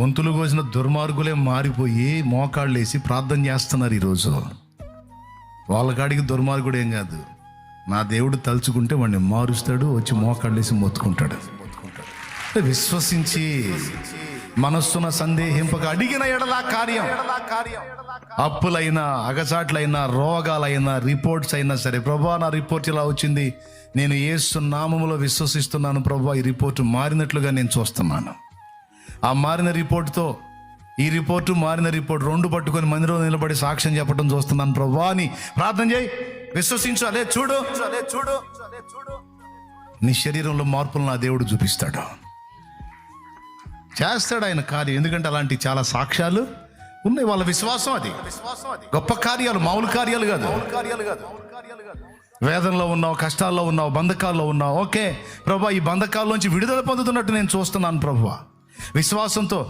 గొంతులు కోసిన దుర్మార్గులే మారిపోయి మోకాళ్ళేసి ప్రార్థన చేస్తున్నారు ఈరోజు. వాళ్ళ కాడికి దుర్మార్గుడు ఏం కాదు. నా దేవుడు తలుచుకుంటే వాడిని మారుస్తాడు వచ్చి మోకాళ్ళేసి మొత్తుకుంటాడు. విశ్వసించి మనస్సున సందేహింపక అడిగిన ఎడలా కార్యం. అప్పులైనా అగచాట్లైనా రోగాలైనా రిపోర్ట్స్ అయినా సరే ప్రభా నా రిపోర్ట్ ఇలా వచ్చింది. నేను ఏసు నామములో విశ్వసిస్తున్నాను ప్రభా ఈ రిపోర్ట్ మారినట్లుగా నేను చూస్తున్నాను. ఆ మారిన రిపోర్ట్తో ఈ రిపోర్టు మారిన రిపోర్ట్ రెండు పట్టుకొని మందిలో నిలబడి సాక్ష్యం చెప్పడం చూస్తున్నాను ప్రభా. అని ప్రార్థన చేయి. విశ్వసించు అదే చూడు. అదే చూడు అదే చూడు నీ శరీరంలో మార్పులు నా దేవుడు చూపిస్తాడు. చేస్తాడు ఆయన కార్యం. ఎందుకంటే అలాంటి చాలా సాక్ష్యాలు ఉన్నాయి. వాళ్ళ విశ్వాసం అది. గొప్ప కార్యాలు మామూలు కార్యాలు కాదు కార్యాలు కాదు. వేదనలో ఉన్నావు కష్టాల్లో ఉన్నావు బంధకాల్లో ఉన్నావు. ఓకే ప్రభా ఈ బంధకాల్లోంచి విడుదల పొందుతున్నట్టు నేను చూస్తున్నాను ప్రభా. విశ్వాసంతో